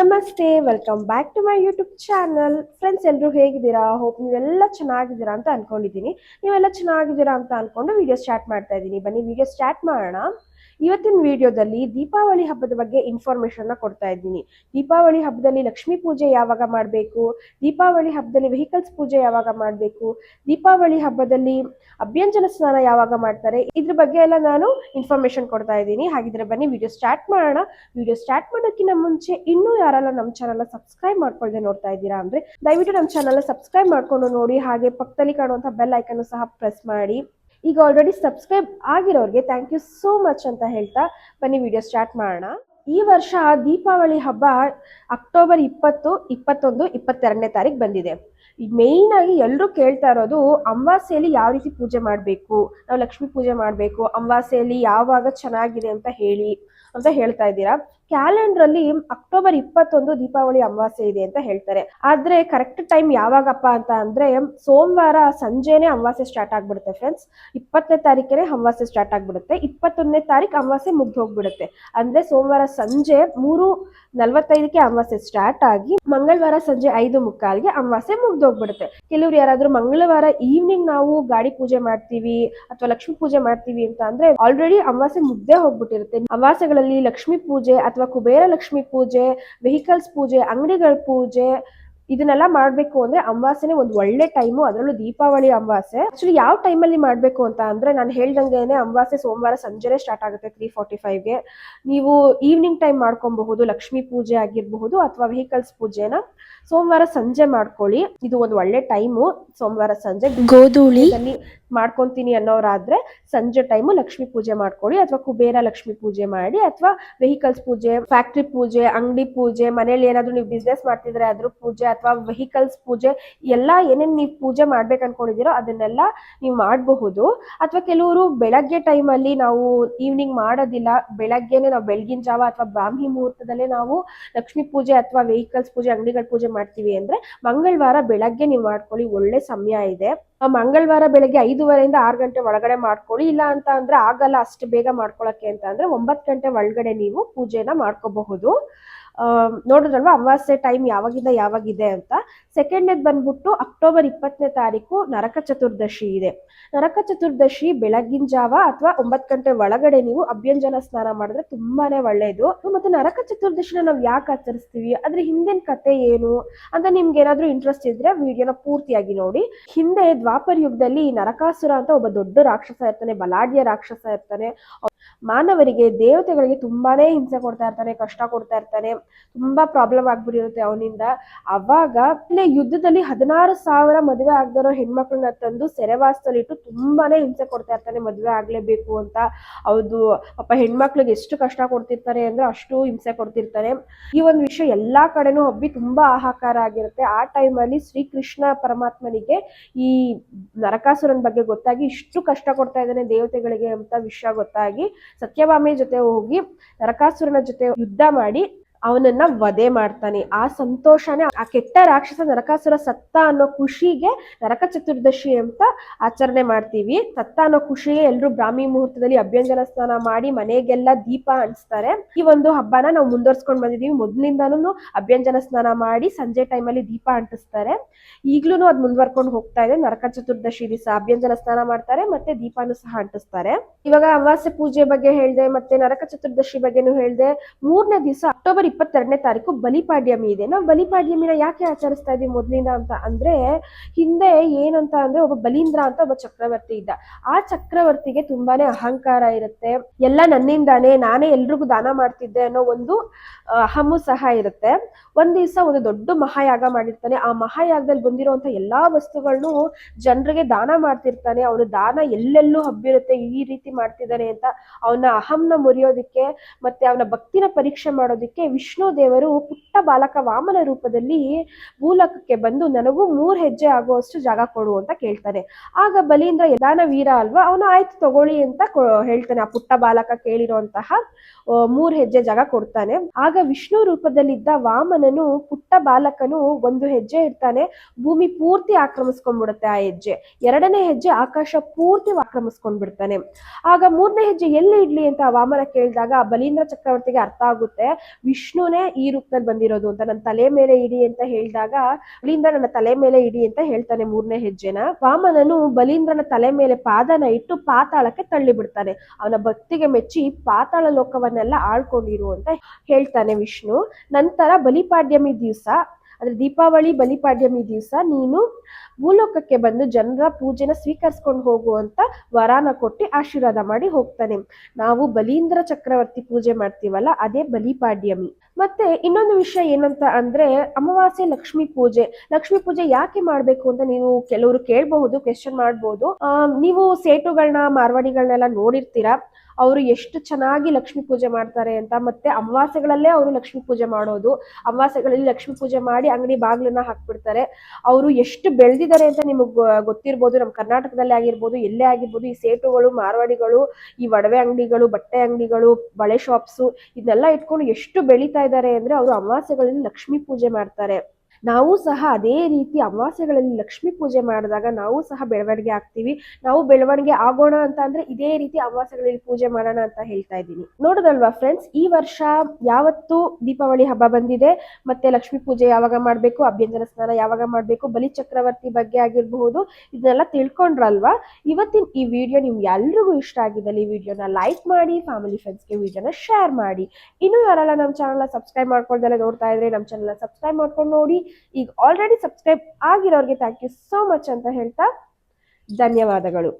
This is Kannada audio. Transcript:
ನಮಸ್ತೆ welcome back to my YouTube channel friends ಎಲ್ಲರೂ ಹೇಗಿದ್ದೀರಾ? ಹೋಪ್ ನೀವೆಲ್ಲ ಚೆನ್ನಾಗಿದ್ದೀರಾ ಅಂತ ಅನ್ಕೊಂಡಿದ್ದೀನಿ. ನೀವೆಲ್ಲ ಚೆನ್ನಾಗಿದ್ದೀರಾ ಅಂತ ಅನ್ಕೊಂಡು ವಿಡಿಯೋ ಸ್ಟಾರ್ಟ್ ಮಾಡ್ತಾ ಇದ್ದೀನಿ. ಬನ್ನಿ ವಿಡಿಯೋ ಸ್ಟಾರ್ಟ್ ಮಾಡೋಣ. ಇವತ್ತಿನ ವಿಡಿಯೋದಲ್ಲಿ ದೀಪಾವಳಿ ಹಬ್ಬದ ಬಗ್ಗೆ ಇನ್ಫಾರ್ಮೇಶನ್ ಕೊಡ್ತಾ ಇದ್ದೀನಿ. ದೀಪಾವಳಿ ಹಬ್ಬದಲ್ಲಿ ಲಕ್ಷ್ಮೀ ಪೂಜೆ ಯಾವಾಗ ಮಾಡಬೇಕು? ದೀಪಾವಳಿ ಹಬ್ಬದಲ್ಲಿ ವೆಹಿಕಲ್ಸ್ ಪೂಜೆ ಯಾವಾಗ ಮಾಡಬೇಕು? ದೀಪಾವಳಿ ಹಬ್ಬದಲ್ಲಿ ಅಭ್ಯಂಜನ ಸ್ನಾನ ಯಾವಾಗ ಮಾಡ್ತಾರೆ? ಇದ್ರ ಬಗ್ಗೆ ಎಲ್ಲ ನಾನು ಇನ್ಫಾರ್ಮೇಶನ್ ಕೊಡ್ತಾ ಇದ್ದೀನಿ. ಹಾಗಿದ್ರೆ ಬನ್ನಿ ವಿಡಿಯೋ ಸ್ಟಾರ್ಟ್ ಮಾಡೋಣ. ವಿಡಿಯೋ ಸ್ಟಾರ್ಟ್ ಮಾಡೋಕ್ಕಿಂತ ಮುಂಚೆ ಇನ್ನೂ ಯಾರೆಲ್ಲ ನಮ್ಮ ಚಾನಲ್ ಸಬ್ಸ್ಕ್ರೈಬ್ ಮಾಡ್ಕೊಳ್ದೆ ನೋಡ್ತಾ ಇದ್ದೀರಾ ಅಂದ್ರೆ, ದಯವಿಟ್ಟು ನಮ್ಮ ಚಾನಲ್ ಸಬ್ಸ್ಕ್ರೈಬ್ ಮಾಡ್ಕೊಂಡು ನೋಡಿ, ಹಾಗೆ ಪಕ್ಕದಲ್ಲಿ ಕಾಣುವಂಥ ಬೆಲ್ ಐಕನ್ ಸಹ ಪ್ರೆಸ್ ಮಾಡಿ. ಈಗ ಆಲ್ರೆಡಿ ಸಬ್ಸ್ಕ್ರೈಬ್ ಆಗಿರೋರಿಗೆ ಥ್ಯಾಂಕ್ ಯು ಸೋ ಮಚ್ ಅಂತ ಹೇಳ್ತಾ ಬನ್ನಿ ವಿಡಿಯೋ ಸ್ಟಾರ್ಟ್ ಮಾಡೋಣ. ಈ ವರ್ಷ ದೀಪಾವಳಿ ಹಬ್ಬ ಅಕ್ಟೋಬರ್ ಇಪ್ಪತ್ತು, ಇಪ್ಪತ್ತೊಂದು, ಇಪ್ಪತ್ತೆರಡನೇ ತಾರೀಕು ಬಂದಿದೆ. ಮೇಯ್ನ್ ಆಗಿ ಎಲ್ಲರೂ ಕೇಳ್ತಾ ಇರೋದು ಅಮಾವಾಸ್ಯೆಯಲ್ಲಿ ಯಾವ ರೀತಿ ಪೂಜೆ ಮಾಡಬೇಕು? ನಾವು ಲಕ್ಷ್ಮೀ ಪೂಜೆ ಮಾಡಬೇಕು, ಅಮಾವಾಸ್ಯೆಯಲ್ಲಿ ಯಾವಾಗ ಚೆನ್ನಾಗಿದೆ ಅಂತ ಹೇಳಿ. ಅಂತ ಹೇಳ್ತಾ ಇದ್ದೀರಾ. ಕ್ಯಾಲೆಂಡರ್ ಅಲ್ಲಿ ಅಕ್ಟೋಬರ್ ಇಪ್ಪತ್ತೊಂದು ದೀಪಾವಳಿ ಅಮಾವಾಸ್ಯೆ ಇದೆ ಅಂತ ಹೇಳ್ತಾರೆ. ಆದ್ರೆ ಕರೆಕ್ಟ್ ಟೈಮ್ ಯಾವಾಗಪ್ಪ ಅಂತ ಅಂದ್ರೆ ಸೋಮವಾರ ಸಂಜೆನೆ ಅಮಾವಾಸ್ಯೆ ಸ್ಟಾರ್ಟ್ ಆಗ್ಬಿಡುತ್ತೆ ಫ್ರೆಂಡ್ಸ್ ಇಪ್ಪತ್ತನೇ ತಾರೀಕೇನೆ ಅಮಾವಾಸ್ಯೆ ಸ್ಟಾರ್ಟ್ ಆಗ್ಬಿಡುತ್ತೆ. ಇಪ್ಪತ್ತೊಂದನೇ ತಾರೀಕು ಅಮಾವಾಸ್ಯೆ ಮುಗ್ದು ಹೋಗ್ಬಿಡುತ್ತೆ. ಅಂದ್ರೆ ಸೋಮವಾರ ಸಂಜೆ ಮೂರು ನಲ್ವತ್ತೈದಕ್ಕೆ ಅಮಾವಾಸ್ಯೆ ಸ್ಟಾರ್ಟ್ ಆಗಿ ಮಂಗಳವಾರ ಸಂಜೆ ಐದು ಮುಕ್ಕಾಲ್ಗೆ ಅಮಾವಾಸ್ಯೆ ಮುಗ್ದು ಹೋಗ್ಬಿಡುತ್ತೆ. ಕೆಲವ್ರು ಯಾರಾದ್ರೂ ಮಂಗಳವಾರ ಈವ್ನಿಂಗ್ ನಾವು ಗಾಡಿ ಪೂಜೆ ಮಾಡ್ತೀವಿ ಅಥವಾ ಲಕ್ಷ್ಮೀ ಪೂಜೆ ಮಾಡ್ತೀವಿ ಅಂತ ಅಂದ್ರೆ ಆಲ್ರೆಡಿ ಅಮಾವಾಸ್ಯೆ ಮುಗ್ದೇ ಹೋಗ್ಬಿಟ್ಟಿರುತ್ತೆ. ಅಮಾವಾಸ್ಯೆಗಳಲ್ಲಿ ಲಕ್ಷ್ಮೀ ಪೂಜೆ ಅಥವಾ ಕುಬೇರ ಲಕ್ಷ್ಮಿ ಪೂಜೆ ವೆಹಿಕಲ್ಸ್ ಪೂಜೆ ಅಂಗಡಿಗಳ ಪೂಜೆ ಇದನ್ನೆಲ್ಲ ಮಾಡಬೇಕು ಅಂದ್ರೆ ಅಮಾವಾಸ್ಯನೇ ಒಂದು ಒಳ್ಳೆ ಟೈಮು ಅದರಲ್ಲೂ ದೀಪಾವಳಿ ಅಮಾವಾಸ್ಯೆ. ಆಕ್ಚುಲಿ ಯಾವ ಟೈಮಲ್ಲಿ ಮಾಡ್ಬೇಕು ಅಂತ ಅಂದ್ರೆ ನಾನು ಹೇಳ್ದಂಗೆನೆ ಅಮಾವಾಸ್ಯೆ ಸೋಮವಾರ ಸಂಜೆನೆ ಸ್ಟಾರ್ಟ್ ಆಗುತ್ತೆ ತ್ರೀ ಫಾರ್ಟಿ ಫೈವ್ಗೆ ನೀವು ಈವ್ನಿಂಗ್ ಟೈಮ್ ಮಾಡ್ಕೊಬಹುದು ಲಕ್ಷ್ಮೀ ಪೂಜೆ ಆಗಿರಬಹುದು ಅಥವಾ ವೆಹಿಕಲ್ಸ್ ಪೂಜೆನ. ಸೋಮವಾರ ಸಂಜೆ ಮಾಡ್ಕೊಳ್ಳಿ. ಇದು ಒಂದು ಒಳ್ಳೆ ಟೈಮು ಸೋಮವಾರ ಸಂಜೆ ಗೋಧೂಳಿ. ಅಲ್ಲಿ ಮಾಡ್ಕೊಂತೀನಿ ಅನ್ನೋರಾದ್ರೆ ಸಂಜೆ ಟೈಮು ಲಕ್ಷ್ಮೀ ಪೂಜೆ ಮಾಡ್ಕೊಳ್ಳಿ ಅಥವಾ ಕುಬೇರ ಲಕ್ಷ್ಮಿ ಪೂಜೆ ಮಾಡಿ ಅಥವಾ ವೆಹಿಕಲ್ಸ್ ಪೂಜೆ ಫ್ಯಾಕ್ಟ್ರಿ ಪೂಜೆ ಅಂಗಡಿ ಪೂಜೆ ಮನೇಲಿ ಏನಾದ್ರು ನೀವು ಬಿಸ್ನೆಸ್ ಮಾಡ್ತಿದ್ರೆ ಅದ್ರ ಪೂಜೆ ಅಥವಾ ವೆಹಿಕಲ್ಸ್ ಪೂಜೆ, ಎಲ್ಲ ಏನೇನು ನೀವು ಪೂಜೆ ಮಾಡ್ಬೇಕು ಅನ್ಕೊಂಡಿದ್ದೀರೋ ಅದನ್ನೆಲ್ಲ ನೀವು ಮಾಡಬಹುದು. ಅಥವಾ ಕೆಲವರು ಬೆಳಗ್ಗೆ ಟೈಮಲ್ಲಿ ನಾವು ಈವ್ನಿಂಗ್ ಮಾಡೋದಿಲ್ಲ, ಬೆಳಗ್ಗೆನೆ ನಾವು ಬೆಳಗಿನ ಜಾವ ಅಥವಾ ಬ್ರಾಹ್ಮಿ ಮುಹೂರ್ತದಲ್ಲೇ ನಾವು ಲಕ್ಷ್ಮೀ ಪೂಜೆ ಅಥವಾ ವೆಹಿಕಲ್ಸ್ ಪೂಜೆ, ಅಂಗಡಿಗಳ ಪೂಜೆ ಮಾಡ್ತೀವಿ ಅಂದ್ರೆ ಮಂಗಳವಾರ ಬೆಳಗ್ಗೆ ನೀವು ಮಾಡ್ಕೊಳ್ಳಿ, ಒಳ್ಳೆ ಸಮಯ ಇದೆ. ಮಂಗಳವಾರ ಬೆಳಗ್ಗೆ ಐದುವರೆಯಿಂದ ಆರು ಗಂಟೆ ಒಳಗಡೆ ಮಾಡ್ಕೊಳ್ಳಿ, ಇಲ್ಲ ಅಂತ ಅಂದ್ರೆ ಆಗಲ್ಲ ಅಷ್ಟು ಬೇಗ ಮಾಡ್ಕೊಳಕ್ಕೆ ಅಂತ ಅಂದ್ರೆ ಒಂಬತ್ತು ಗಂಟೆ ಒಳಗಡೆ ನೀವು ಪೂಜೆನ ಮಾಡ್ಕೋಬಹುದು. ನೋಡಿದ್ರಲ್ವಾ? ಅಮಾವಾಸ್ಯೆ ಟೈಮ್ ಯಾವಾಗಿಂದ ಯಾವಾಗಿದೆ ಅಂತ? ಸೆಕೆಂಡ್ ಬಂದ್ಬಿಟ್ಟು ಅಕ್ಟೋಬರ್ ಇಪ್ಪತ್ತನೇ ತಾರೀಕು ನರಕ ಚತುರ್ದಶಿ ಇದೆ. ನರಕ ಚತುರ್ದಶಿ ಬೆಳಗಿನ ಜಾವ ಅಥವಾ ಒಂಬತ್ತು ಗಂಟೆ ಒಳಗಡೆ ನೀವು ಅಭ್ಯಂಜನ ಸ್ನಾನ ಮಾಡಿದ್ರೆ ತುಂಬಾನೇ ಒಳ್ಳೆಯದು ಮತ್ತೆ ನರಕ ಚತುರ್ದಶಿನ ನಾವು ಯಾಕೆ ಆಚರಿಸ್ತೀವಿ? ಅದ್ರ ಹಿಂದಿನ ಕತೆ ಏನು? ಅಂತ ನಿಮ್ಗೆ ಏನಾದ್ರೂ ಇಂಟ್ರೆಸ್ಟ್ ಇದ್ರೆ ವಿಡಿಯೋನ ಪೂರ್ತಿಯಾಗಿ ನೋಡಿ. ಹಿಂದೆ ದ್ವಾಪರ ಯುಗದಲ್ಲಿ ನರಕಾಸುರ ಅಂತ ಒಬ್ಬ ದೊಡ್ಡ ರಾಕ್ಷಸ ಇರ್ತಾನೆ, ಬಲಾಢ್ಯ ರಾಕ್ಷಸ ಇರ್ತಾನೆ. ಮಾನವರಿಗೆ, ದೇವತೆಗಳಿಗೆ ತುಂಬಾನೇ ಹಿಂಸೆ ಕೊಡ್ತಾ ಇರ್ತಾನೆ, ಕಷ್ಟ ಕೊಡ್ತಾ ಇರ್ತಾನೆ. ತುಂಬಾ ಪ್ರಾಬ್ಲಮ್ ಆಗ್ಬಿಟ್ಟಿರುತ್ತೆ ಅವನಿಂದ. ಅವಾಗ ಯುದ್ಧದಲ್ಲಿ ಹದಿನಾರು ಸಾವಿರ ಮದುವೆ ಆಗದಿರೋ ಹೆಣ್ಮಕ್ಳನ್ನ ತಂದು ಸೆರೆವಾಸದಲ್ಲಿಟ್ಟು ತುಂಬಾನೇ ಹಿಂಸೆ ಕೊಡ್ತಾ ಇರ್ತಾನೆ ಮದುವೆ ಆಗ್ಲೇಬೇಕು ಅಂತ. ಹೌದು ಪಾಪ ಹೆಣ್ಮಕ್ಳಿಗೆ ಎಷ್ಟು ಕಷ್ಟ ಕೊಡ್ತಿರ್ತಾರೆ ಅಂದ್ರೆ ಅಷ್ಟು ಹಿಂಸೆ ಕೊಡ್ತಿರ್ತಾರೆ. ಈ ಒಂದು ವಿಷಯ ಎಲ್ಲಾ ಕಡೆನೂ ಹಬ್ಬಿ ತುಂಬಾ ಹಾಹಾಕಾರ ಆಗಿರುತ್ತೆ. ಆ ಟೈಮಲ್ಲಿ ಶ್ರೀಕೃಷ್ಣ ಪರಮಾತ್ಮನಿಗೆ ಈ ನರಕಾಸುರನ್ ಬಗ್ಗೆ ಗೊತ್ತಾಗಿ ಇಷ್ಟು ಕಷ್ಟ ಕೊಡ್ತಾ ಇದ್ದಾನೆ ದೇವತೆಗಳಿಗೆ ಅಂತ ವಿಷಯ ಗೊತ್ತಾಗಿ ಸತ್ಯಭಾಮಿ ಜೊತೆ ಹೋಗಿ ನರಕಾಸುರನ ಜೊತೆ ಯುದ್ಧ ಮಾಡಿ ಅವನನ್ನ ವಧೆ ಮಾಡ್ತಾನೆ. ಆ ಸಂತೋಷನೇ ಆ ಕೆಟ್ಟ ರಾಕ್ಷಸ ನರಕಾಸುರ ಸತ್ತ ಅನ್ನೋ ಖುಷಿಗೆ ನರಕ ಚತುರ್ದಶಿ ಅಂತ ಆಚರಣೆ ಮಾಡ್ತೀವಿ. ಸತ್ತ ಅನ್ನೋ ಖುಷಿಗೆ ಎಲ್ರು ಬ್ರಾಹ್ಮಿ ಮುಹೂರ್ತದಲ್ಲಿ ಅಭ್ಯಂಜನ ಸ್ನಾನ ಮಾಡಿ ಮನೆಗೆಲ್ಲ ದೀಪ ಅಂಟಿಸ್ತಾರೆ ಈ ಒಂದು ಹಬ್ಬನ ನಾವು ಮುಂದುವರ್ಸ್ಕೊಂಡ್ ಬಂದಿದೀವಿ. ಮೊದ್ಲಿಂದಾನು ಅಭ್ಯಂಜನ ಸ್ನಾನ ಮಾಡಿ ಸಂಜೆ ಟೈಮಲ್ಲಿ ದೀಪ ಅಂಟಿಸ್ತಾರೆ ಈಗ್ಲೂ ಅದ್ ಮುಂದುವರ್ಕೊಂಡು ಹೋಗ್ತಾ ಇದೆ. ನರಕ ಚತುರ್ದಶಿ ದಿವಸ ಅಭ್ಯಂಜನ ಸ್ನಾನ ಮಾಡ್ತಾರೆ ಮತ್ತೆ ದೀಪಾನು ಸಹ ಅಂಟಿಸ್ತಾರೆ ಇವಾಗ ಅಮಾವಾಸ್ಯ ಪೂಜೆ ಬಗ್ಗೆ ಹೇಳ್ದೆ, ಮತ್ತೆ ನರಕ ಚತುರ್ದಶಿ ಬಗ್ಗೆನೂ ಹೇಳ್ದೆ, ಮೂರನೇ ದಿವಸ ಅಕ್ಟೋಬರ್ ಇಪ್ಪತ್ತೆರಡನೇ ತಾರೀಕು ಬಲಿಪಾಡ್ಯಮಿ ಇದೆ. ನಾವು ಬಲಿಪಾಡ್ಯಮಿನ ಯಾಕೆ ಆಚರಿಸ್ತಾ ಇದೀವಿ ಮೊದ್ಲಿಂದ ಅಂತ ಅಂದ್ರೆ, ಹಿಂದೆ ಏನಂತ ಅಂದ್ರೆ ಒಬ್ಬ ಬಲೀಂದ್ರ ಅಂತ ಒಬ್ಬ ಚಕ್ರವರ್ತಿ ಇದ್ದ. ಆ ಚಕ್ರವರ್ತಿಗೆ ತುಂಬಾನೇ ಅಹಂಕಾರ ಇರುತ್ತೆ. ಎಲ್ಲ ನನ್ನಿಂದಾನೆ, ನಾನೇ ಎಲ್ರಿಗೂ ದಾನ ಮಾಡ್ತಿದ್ದೆ ಅನ್ನೋ ಒಂದು ಅಹಮು ಸಹ ಇರುತ್ತೆ. ಒಂದ್ ದಿವಸ ಒಂದು ದೊಡ್ಡ ಮಹಾಯಾಗ ಮಾಡಿರ್ತಾನೆ. ಆ ಮಹಾಯಾಗದಲ್ಲಿ ಬಂದಿರುವಂತ ಎಲ್ಲಾ ವಸ್ತುಗಳನ್ನು ಜನರಿಗೆ ದಾನ ಮಾಡ್ತಿರ್ತಾನೆ. ಅವನು ದಾನ ಎಲ್ಲೆಲ್ಲೂ ಹಬ್ಬಿರುತ್ತೆ. ಈ ರೀತಿ ಮಾಡ್ತಿದ್ದಾನೆ ಅಂತ ಅವನ ಅಹಂನ ಮುರಿಯೋದಿಕ್ಕೆ ಮತ್ತೆ ಅವನ ಭಕ್ತಿನ ಪರೀಕ್ಷೆ ಮಾಡೋದಿಕ್ಕೆ ವಿಷ್ಣು ದೇವರು ಪುಟ್ಟ ಬಾಲಕ ವಾಮನ ರೂಪದಲ್ಲಿ ಭೂಲಕಕ್ಕೆ ಬಂದು ನನಗೂ ಮೂರ್ ಹೆಜ್ಜೆ ಆಗುವಷ್ಟು ಜಾಗ ಕೊಡು ಅಂತ ಕೇಳ್ತಾನೆ ಆಗ ಬಲೀಂದ್ರ, ಯದಾನ ವೀರ ಅಲ್ವಾ, ಅವನು ಆಯ್ತು ತಗೊಳ್ಳಿ ಅಂತ ಹೇಳ್ತಾನೆ, ಆ ಪುಟ್ಟ ಬಾಲಕ ಕೇಳಿರುವಂತಹ ಮೂರ್ ಹೆಜ್ಜೆ ಜಾಗ ಕೊಡ್ತಾನೆ. ಆಗ ವಿಷ್ಣು ರೂಪದಲ್ಲಿದ್ದ ವಾಮನನು, ಪುಟ್ಟ ಬಾಲಕನು ಒಂದು ಹೆಜ್ಜೆ ಇಡ್ತಾನೆ, ಭೂಮಿ ಪೂರ್ತಿ ಆಕ್ರಮಿಸ್ಕೊಂಡ್ಬಿಡುತ್ತೆ ಆ ಹೆಜ್ಜೆ. ಎರಡನೇ ಹೆಜ್ಜೆ ಆಕಾಶ ಪೂರ್ತಿ ಆಕ್ರಮಿಸ್ಕೊಂಡ್ಬಿಡ್ತಾನೆ. ಆಗ ಮೂರನೇ ಹೆಜ್ಜೆ ಎಲ್ಲಿ ಇಡ್ಲಿ ಅಂತ ವಾಮನ ಕೇಳಿದಾಗ, ಬಲೀಂದ್ರ ಚಕ್ರವರ್ತಿಗೆ ಅರ್ಥ ಆಗುತ್ತೆ ವಿಷ್ಣುನೇ ಈ ರೂಪದಲ್ಲಿ ಬಂದಿರೋದು ಅಂತ ನನ್ನ ತಲೆ ಮೇಲೆ ಇಡಿ ಅಂತ ಹೇಳಿದಾಗ ಬಲೀಂದ್ರ ನನ್ನ ತಲೆ ಮೇಲೆ ಇಡಿ ಅಂತ ಹೇಳ್ತಾನೆ ಮೂರನೇ ಹೆಜ್ಜೆನ. ವಾಮನನು ಬಲೀಂದ್ರನ ತಲೆ ಮೇಲೆ ಪಾದನ ಇಟ್ಟು ಪಾತಾಳಕ್ಕೆ ತಳ್ಳಿ ಬಿಡ್ತಾನೆ ಅವನ ಭಕ್ತಿಗೆ ಮೆಚ್ಚಿ ಪಾತಾಳ ಲೋಕವನ್ನೆಲ್ಲ ಆಳ್ಕೊಂಡಿರು ಅಂತ ಹೇಳ್ತಾನೆ ವಿಷ್ಣು. ನಂತರ ಬಲಿಪಾಡ್ಯಮಿ ದಿವಸ ಅಂದ್ರೆ ದೀಪಾವಳಿ, ಬಲಿಪಾಡ್ಯಮಿ ದಿವಸ ನೀನು ಭೂಲೋಕಕ್ಕೆ ಬಂದು ಜನರ ಪೂಜೆನ ಸ್ವೀಕರಿಸ್ಕೊಂಡು ಹೋಗುವಂತ ವರಾನ ಕೊಟ್ಟು ಆಶೀರ್ವಾದ ಮಾಡಿ ಹೋಗ್ತಾನೆ. ನಾವು ಬಲೀಂದ್ರ ಚಕ್ರವರ್ತಿ ಪೂಜೆ ಮಾಡ್ತೀವಲ್ಲ, ಅದೇ ಬಲಿಪಾಡ್ಯಮಿ. ಮತ್ತೆ ಇನ್ನೊಂದು ವಿಷಯ ಏನಂತ ಅಂದ್ರೆ ಅಮಾವಾಸ್ಯೆ ಲಕ್ಷ್ಮಿ ಪೂಜೆ. ಲಕ್ಷ್ಮಿ ಪೂಜೆ ಯಾಕೆ ಮಾಡ್ಬೇಕು ಅಂತ ನೀವು ಕೆಲವರು ಕೇಳಬಹುದು ಕ್ವೆಶನ್ ಮಾಡ್ಬೋದು. ಆ, ನೀವು ಸೇಟುಗಳನ್ನ ಮಾರ್ವಾಡಿಗಳನ್ನೆಲ್ಲ ನೋಡಿರ್ತೀರಾ? ಅವರು ಎಷ್ಟು ಚೆನ್ನಾಗಿ ಲಕ್ಷ್ಮಿ ಪೂಜೆ ಮಾಡ್ತಾರೆ ಅಂತ. ಮತ್ತೆ ಅಮಾವಾಸ್ಯೆಗಳಲ್ಲೇ ಅವರು ಲಕ್ಷ್ಮಿ ಪೂಜೆ ಮಾಡೋದು. ಅಮಾವಾಸ್ಯೆಗಳಲ್ಲಿ ಲಕ್ಷ್ಮಿ ಪೂಜೆ ಮಾಡಿ ಅಂಗಡಿ ಬಾಗಿಲನ್ನ ಹಾಕ್ಬಿಡ್ತಾರೆ. ಅವರು ಎಷ್ಟು ಬೆಳೆದಿದ್ದಾರೆ ಅಂತ ನಿಮಗೆ ಗೊತ್ತಿರ್ಬೋದು. ನಮ್ಮ ಕರ್ನಾಟಕದಲ್ಲೇ ಆಗಿರ್ಬೋದು ಎಲ್ಲೇ ಆಗಿರ್ಬೋದು. ಈ ಸೇಟುಗಳು ಮಾರ್ವಾಡಿಗಳು ಈ ಒಡವೆ ಅಂಗಡಿಗಳು ಬಟ್ಟೆ ಅಂಗಡಿಗಳು ಬಳೆ ಶಾಪ್ಸು ಇದನ್ನೆಲ್ಲ ಇಟ್ಕೊಂಡು ಎಷ್ಟು ಬೆಳೀತಾ ಇದ್ದಾರೆ ಅಂದ್ರೆ ಅವರು ಅಮಾವಾಸ್ಯೆಗಳಲ್ಲಿ ಲಕ್ಷ್ಮೀ ಪೂಜೆ ಮಾಡ್ತಾರೆ. ನಾವು ಸಹ ಅದೇ ರೀತಿ ಅಮಾವಾಸ್ಯೆಗಳಲ್ಲಿ ಲಕ್ಷ್ಮಿ ಪೂಜೆ ಮಾಡಿದಾಗ ನಾವು ಸಹ ಬೆಳವಣಿಗೆ ಆಗ್ತೀವಿ. ನಾವು ಬೆಳವಣಿಗೆ ಆಗೋಣ ಅಂತ ಅಂದ್ರೆ ಇದೇ ರೀತಿ ಅಮಾವಾಸ್ಯೆಗಳಲ್ಲಿ ಪೂಜೆ ಮಾಡೋಣ ಅಂತ ಹೇಳ್ತಾ ಇದ್ದೀನಿ. ನೋಡೋದಲ್ವಾ ಫ್ರೆಂಡ್ಸ್ ಈ ವರ್ಷ ಯಾವತ್ತು ದೀಪಾವಳಿ ಹಬ್ಬ ಬಂದಿದೆ. ಮತ್ತೆ ಲಕ್ಷ್ಮಿ ಪೂಜೆ ಯಾವಾಗ ಮಾಡಬೇಕು ಅಭ್ಯಂಜನ ಸ್ನಾನ ಯಾವಾಗ ಮಾಡಬೇಕು, ಬಲಿ ಚಕ್ರವರ್ತಿ ಬಗ್ಗೆ ಆಗಿರಬಹುದು, ಇದನ್ನೆಲ್ಲ ತಿಳ್ಕೊಂಡ್ರಲ್ವಾ? ಇವತ್ತಿನ ಈ ವಿಡಿಯೋ ನಿಮ್ಗೆ ಎಲ್ರಿಗೂ ಇಷ್ಟ ಆಗಿದ್ದಲ್ಲಿ ಈ ವಿಡಿಯೋನ ಲೈಕ್ ಮಾಡಿ ಫ್ಯಾಮಿಲಿ ಫ್ರೆಂಡ್ಸ್ಗೆ ವಿಡಿಯೋನ ಶೇರ್ ಮಾಡಿ. ಇನ್ನು ಯಾರೆಲ್ಲ ನಮ್ಮ ಚಾನಲ್ನ ಸಬ್ಸ್ಕ್ರೈಬ್ ಮಾಡ್ಕೊಳ್ದಲ್ಲ ನೋಡ್ತಾ ಇದ್ರೆ ನಮ್ಮ ಚಾನಲ್ನ ಸಬ್ಸ್ಕ್ರೈಬ್ ಮಾಡ್ಕೊಂಡು ನೋಡಿ. ಈಗ ಆಲ್ರೆಡಿ ಸಬ್ಸ್ಕ್ರೈಬ್ ಆಗಿರೋರಿಗೆ ಥ್ಯಾಂಕ್ ಯು ಸೋ ಮಚ್ ಅಂತ ಹೇಳ್ತಾ ಧನ್ಯವಾದಗಳು.